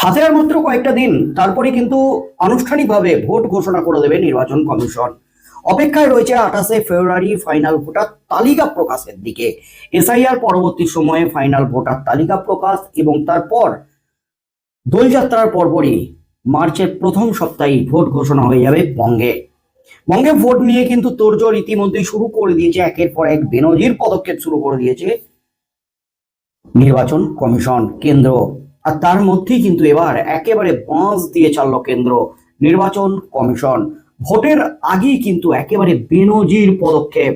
হাতে আর মাত্র কয়েকটা দিন, তারপরে কিন্তু আনুষ্ঠানিকভাবে ভোট ঘোষণা করে দেবে নির্বাচন কমিশন। অপেক্ষায় রয়েছে আঠাশে ফেব্রুয়ারি ফাইনাল ভোটার তালিকা প্রকাশের দিকে। এসআইআর পরবর্তী সময়ে ফাইনাল ভোটার তালিকা প্রকাশ এবং তারপর দোলযাত্রার পরপরই মার্চের প্রথম সপ্তাহে ভোট ঘোষণা হয়ে যাবে বঙ্গে। বঙ্গে ভোট নিয়ে কিন্তু তোড়জোড় ইতিমধ্যেই শুরু করে দিয়েছে, একের পর এক বেনজির পদক্ষেপ শুরু করে দিয়েছে নির্বাচন কমিশন কেন্দ্র। আর তার মধ্যেই কিন্তু এবার একেবারে বাঁশ দিয়ে চালল কেন্দ্র নির্বাচন কমিশন। ভোটের আগেই কিন্তু একেবারে বেনজির পদক্ষেপ।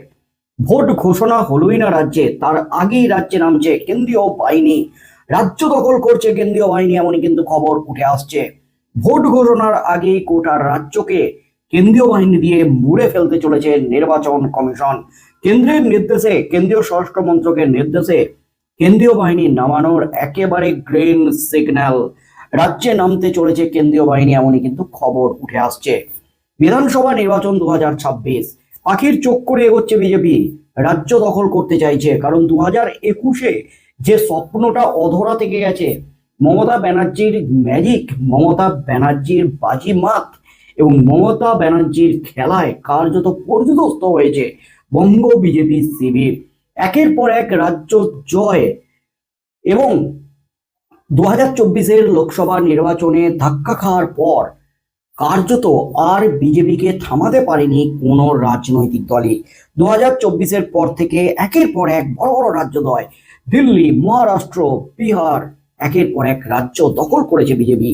ভোট ঘোষণা হলোই না রাজ্যে, তার আগেই রাজ্যে নামছে কেন্দ্রীয় বাহিনী। রাজ্য দখল করছে কেন্দ্রীয় বাহিনী, এমনই কিন্তু খবর উঠে আসছে। ভোট ঘোষণার আগেই গোটা রাজ্যকে কেন্দ্রীয় বাহিনী দিয়ে মুড়ে ফেলতে চলেছে নির্বাচন কমিশন। কেন্দ্রের নির্দেশে, কেন্দ্রীয় স্বরাষ্ট্র মন্ত্রকের নির্দেশে কেন্দ্রীয় বাহিনী নামানোর একেবারে গ্রিন সিগন্যাল। রাজ্যে নামতে চলেছে কেন্দ্রীয় বাহিনী, এমনই কিন্তু খবর উঠে আসছে। বিধানসভা নির্বাচন দু হাজার ছাব্বিশ পাখির চোখ করে এগোচ্ছে বিজেপি। রাজ্য দখল করতে চাইছে, কারণ দু হাজার একুশে যে স্বপ্নটা অধরা থেকে গেছে, মমতা ব্যানার্জির ম্যাজিক মমতা ব্যানার্জির বাজিমাত এবং মমতা ব্যানার্জির খেলায় কার্যত পর্যদস্ত হয়েছে বঙ্গ বিজেপি শিবির। একের পর এক রাজ্য জয় এবং দু হাজার চব্বিশের লোকসভা নির্বাচনে ধাক্কা খাওয়ার পর কার্যত আর বিজেপিকে থামাতে পারেনি কোনো রাজনৈতিক দলই। দু হাজার চব্বিশের পর থেকে একের পর এক বড় বড় রাজ্য দয় দিল্লি, মহারাষ্ট্র, বিহার একের পর এক রাজ্য দখল করেছে বিজেপি।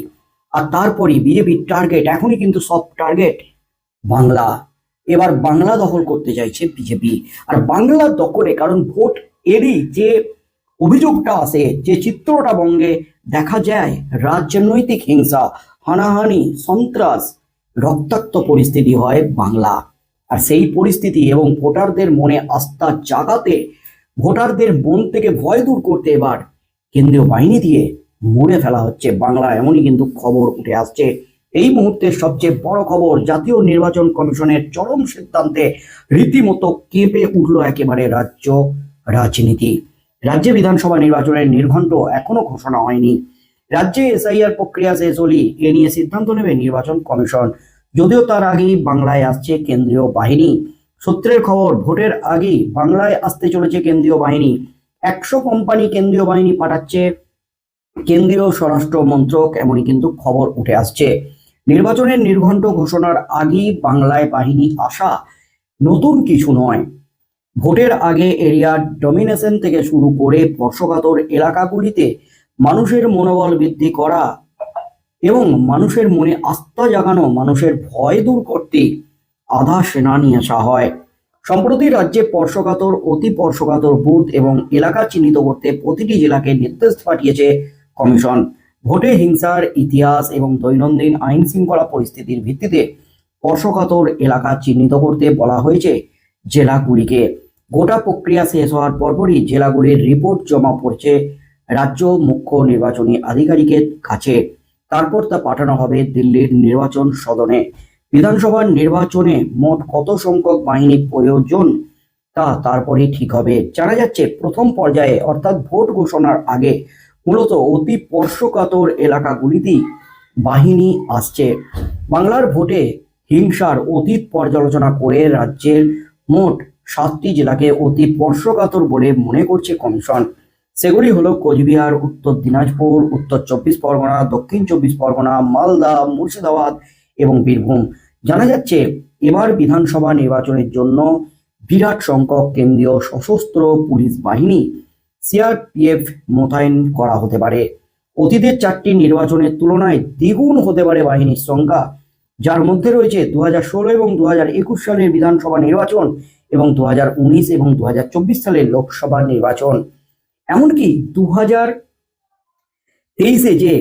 আর তারপরই বিজেপির টার্গেট এখনই কিন্তু সব টার্গেট বাংলা। এবার বাংলা দখল করতে চাইছে বিজেপি। আর বাংলা দখলে, কারণ ভোট এরই যে অভিযোগটা আসে, যে চিত্রটা বঙ্গে দেখা যায় রাজনৈতিক হিংসা, হানাহানি, সন্ত্রাস, রক্তাক্ত পরিস্থিতি হয় বাংলা। আর সেই পরিস্থিতি এবং ভোটারদের মনে আস্থা জাগাতে, ভোটারদের মন থেকে ভয় দূর করতে এবার কেন্দ্রীয় বাহিনী দিয়ে মুড়ে ফেলা হচ্ছে বাংলা। এমনই কিন্তু খবর উঠে আসছে। এই মুহূর্তের সবচেয়ে বড় খবর, জাতীয় নির্বাচন কমিশনের চরম সিদ্ধান্তে রীতিমতো কেঁপে উঠল একেবারে রাজ্য রাজনীতি। রাজ্যে বিধানসভা নির্বাচনের নির্ঘণ্ট এখনও ঘোষণা হয়নি। রাজ্যে এসআইআর প্রক্রিয়া শেষ হলেই এ নিয়ে সিদ্ধান্ত নেবে নির্বাচন কমিশন। যদিও তার আগেই বাংলায় আসছে কেন্দ্রীয় বাহিনী। সূত্রের খবর, ভোটের আগেই বাংলায় আসতে চলেছে কেন্দ্রীয় বাহিনী। একশো কোম্পানি কেন্দ্রীয় বাহিনী পাঠাচ্ছে। কেন্দ্রীয় স্বরাষ্ট্র মন্ত্রক, এমনই কিন্তু খবর উঠে আসছে। নির্বাচনের নির্ঘণ্ট ঘোষণার আগেই বাংলায় বাহিনী আসা নতুন কিছু নয়। ভোটের আগে এরিয়া ডমিনেশন থেকে শুরু করে স্পর্শকাতর এলাকাগুলিতে মানুষের মনোবল বৃদ্ধি করা এবং মানুষের মনে আস্থা জাগানো, মানুষের ভয় দূর করতে আধা সেনা নিয়ে আসা হয়। সম্প্রতি রাজ্যে স্পর্শকাতর অতি স্পর্শকাতর বুথ এবং এলাকা চিহ্নিত করতে প্রতিটি জেলাকে নির্দেশ পাঠিয়েছে কমিশন। ভোটে হিংসার ইতিহাস এবং দৈনন্দিন আইন শৃঙ্খলা পরিস্থিতির ভিত্তিতে স্পর্শকাতর এলাকা চিহ্নিত করতে বলা হয়েছে জেলাগুলিকে। গোটা প্রক্রিয়া শেষ হওয়ার পরপরই জেলাগুলির রিপোর্ট জমা পড়ছে রাজ্য মুখ্য নির্বাচনী আধিকারিকের কাছে। তারপর তা পাঠানো হবে দিল্লির নির্বাচন সদনে। বিধানসভার নির্বাচনে মোট কত সংখ্যক বাহিনী প্রয়োজন তা তারপরে ঠিক হবে। জানা যাচ্ছে, প্রথম পর্যায়ে অর্থাৎ ভোট ঘোষণার আগে মূলত অতি স্পর্শকাতর এলাকাগুলিতেই বাহিনী আসছে। বাংলার ভোটে হিংসার অতীত পর্যালোচনা করে রাজ্যের মোট সাতটি জেলাকে অতি স্পর্শকাতর বলে মনে করছে কমিশন। সেগুলি হলো কোচবিহার, উত্তর দিনাজপুর, উত্তর চব্বিশ পরগনা, দক্ষিণ চব্বিশ পরগনা, মালদা, মুর্শিদাবাদ এবং বীরভূম। জানা যাচ্ছে, এবার বিধানসভা নির্বাচনের জন্য বিরাট সংখ্যক কেন্দ্রীয় সশস্ত্র পুলিশ বাহিনী সিআরপিএফ মোতায়েন করা হতে পারে। অতীতের চারটি নির্বাচনের তুলনায় দ্বিগুণ হতে পারে বাহিনীর সংখ্যা। যার মধ্যে রয়েছে দু এবং দু সালের বিধানসভা নির্বাচন এবং দু এবং দু সালের লোকসভা নির্বাচন। এমনকি দু হাজার তেইশে যে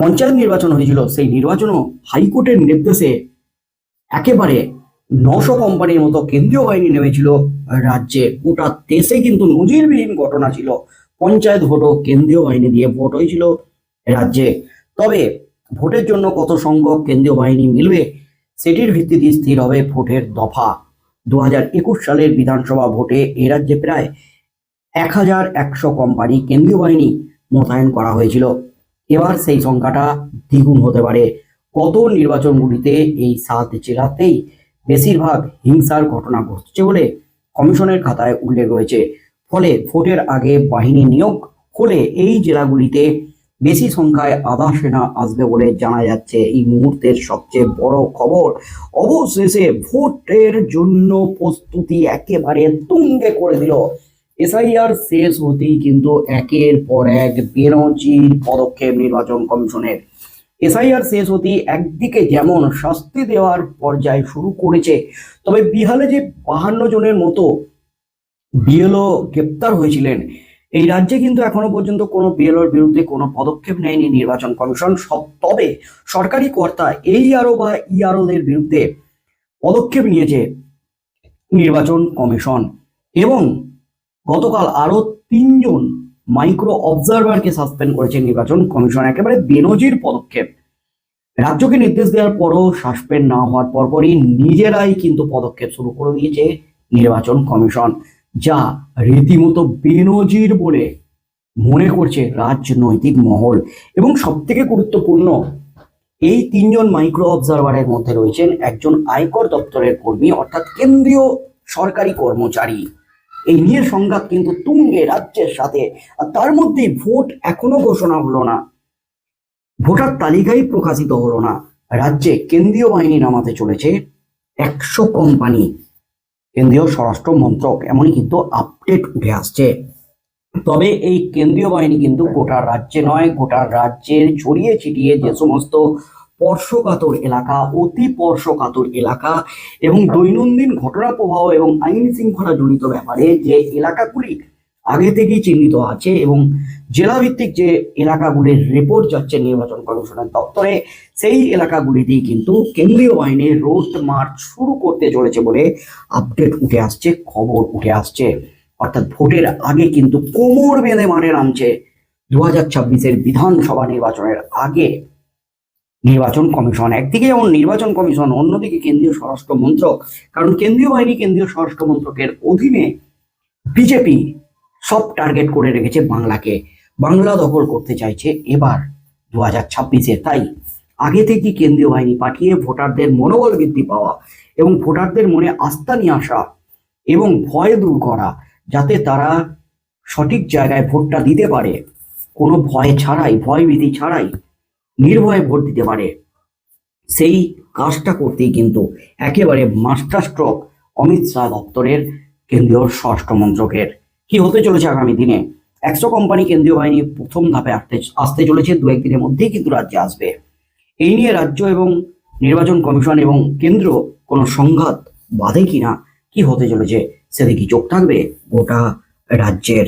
পঞ্চায়েত নির্বাচন হয়েছিল, সেই নির্বাচনও হাইকোর্টের নির্দেশে একেবারে নশো কোম্পানির মতো কেন্দ্রীয় বাহিনী নেমেছিল রাজ্যে। গোটা দেশে কিন্তু নজিরবিহীন ঘটনা ছিল। পঞ্চায়েত ভোটও কেন্দ্রীয় বাহিনী দিয়ে ভোট হয়েছিল রাজ্যে। তবে ভোটের জন্য কত সংখ্যক কেন্দ্রীয় বাহিনী মিলবে, সেটির ভিত্তিতে স্থির হবে ভোটের দফা। দু হাজার একুশ সালের বিধানসভা ভোটে এ রাজ্যে প্রায় এক হাজার একশো কোম্পানি কেন্দ্রীয় বাহিনী মোতায়েন করা হয়েছিল। এবার সেই সংখ্যাটা দ্বিগুণ হতে পারে। কত নির্বাচনগুলিতে এই সাত জেলাতেই বেশিরভাগ হিংসার ঘটনা ঘটছে বলে কমিশনের খাতায় উল্লেখ রয়েছে। ফলে ভোটের আগে বাহিনী নিয়োগ হলে এই জেলাগুলিতে বেশি সংখ্যায় আধা সেনা আসবে বলে জানা যাচ্ছে। এই মুহূর্তের সবচেয়ে বড় খবর, অবশেষে ভোটের জন্য প্রস্তুতি একেবারে তুঙ্গে করে দিল। এসআইআর শেষ হতেই কিন্তু একের পর এক বেনজির পদক্ষেপ নির্বাচন কমিশনের এসআইআর শেষ হতেই একদিকে যেমন শাস্তি দেওয়ার পর্যায়ে শুরু করেছে, তবে বিহারে যে বাহান্ন জনের মতো বিএলও গ্রেপ্তার হয়েছিলেন, এই রাজ্যে কিন্তু এখনও পর্যন্ত কোনো বিএলওর বিরুদ্ধে কোনো পদক্ষেপ নেয়নি নির্বাচন কমিশন। সব, তবে সরকারি কর্তা এই আরও বা ইআরওদের বিরুদ্ধে পদক্ষেপ নিয়েছে নির্বাচন কমিশন এবং গতকাল আরও তিনজন মাইক্রো অবজারভারকে সাসপেন্ড করেছে নির্বাচন কমিশন, একেবারে বেনজির পদক্ষেপ। রাজ্যকে নির্দেশ দেওয়ার পরও সাসপেন্ড না হওয়ার পরপরই নিজেরাই কিন্তু পদক্ষেপ শুরু করে দিয়েছে নির্বাচন কমিশন, যা রীতিমতো বেনজির বলে মনে করছে রাজনৈতিক মহল। এবং সব থেকে গুরুত্বপূর্ণ, এই তিনজন মাইক্রো অবজারভারের মধ্যে রয়েছেন একজন আয়কর দপ্তরের কর্মী, অর্থাৎ কেন্দ্রীয় সরকারি কর্মচারী। এই নিয়ে সংঘাত কিন্তু তুঙ্গে রাজ্যের সাথে। তার মধ্যে ভোট এখনও ঘোষণা হলো না। ভোটার তালিকাই প্রকাশিত হলো না। রাজ্যে কেন্দ্রীয় বাহিনী নামাতে চলেছে একশো কোম্পানি। কেন্দ্রীয় স্বরাষ্ট্র মন্ত্রক এমনই কিন্তু আপডেট উঠে আসছে। তবে এই কেন্দ্রীয় বাহিনী কিন্তু গোটা রাজ্যে নয়, গোটা রাজ্যের ছড়িয়ে ছিটিয়ে যে সমস্ত স্পর্শকাতর এলাকা, অতি স্পর্শকাতর এলাকা এবং দৈনন্দিন ঘটনা প্রবাহ এবং আইন শৃঙ্খলা জড়িত ব্যাপারে যে এলাকাগুলি আগে থেকেই চিহ্নিত আছে এবং জেলাভিত্তিক যে এলাকাগুলির রিপোর্ট যাচ্ছে নির্বাচন কমিশনের দপ্তরে, সেই এলাকাগুলিতেই কিন্তু কেন্দ্রীয় বাহিনীর রোড মার্চ শুরু করতে চলেছে বলে আপডেট উঠে আসছে, খবর উঠে আসছে। অর্থাৎ ভোটের আগে কিন্তু কোমর বেঁধে মানে নামছে দু হাজার ছাব্বিশের বিধানসভা নির্বাচনের আগে। নির্বাচন কমিশন, একদিকে যেমন নির্বাচন কমিশন, অন্যদিকে কেন্দ্রীয় স্বরাষ্ট্র মন্ত্রক। কারণ কেন্দ্রীয় বাহিনী কেন্দ্রীয় স্বরাষ্ট্র মন্ত্রকের অধীনে বিজেপি সব টার্গেট করে রেখেছে বাংলাকে। বাংলা দখল করতে চাইছে এবার দু হাজার ছাব্বিশে। তাই আগে থেকে কেন্দ্রীয় বাহিনী পাঠিয়ে ভোটারদের মনোবল বৃদ্ধি পাওয়া এবং ভোটারদের মনে আস্থা নিয়ে আসা এবং ভয় দূর করা যাতে তারা সঠিক জায়গায় ভোটটা দিতে পারে। কোনো ভয় ছাড়াই, ভয় ভীতি ছাড়াই নির্ভয়ে ভোট দিতে পারে। সেই কাজটা করতেই কিন্তু একেবারে মাস্টার স্ট্রোক অমিত শাহ দপ্তরের কেন্দ্রীয় স্বরাষ্ট্র মন্ত্রকের। কি হতে চলেছে আগামী দিনে? একশো কোম্পানি কেন্দ্রীয় বাহিনী প্রথম ধাপে আসতে আসতে চলেছে। দু একদিনের মধ্যেই কিন্তু রাজ্যে আসবে। এই নিয়ে রাজ্য এবং নির্বাচন কমিশন এবং কেন্দ্র কোনো সংঘাত বাধে কিনা, কি হতে চলেছে, সেদিকে চোখ থাকবে? গোটা রাজ্যের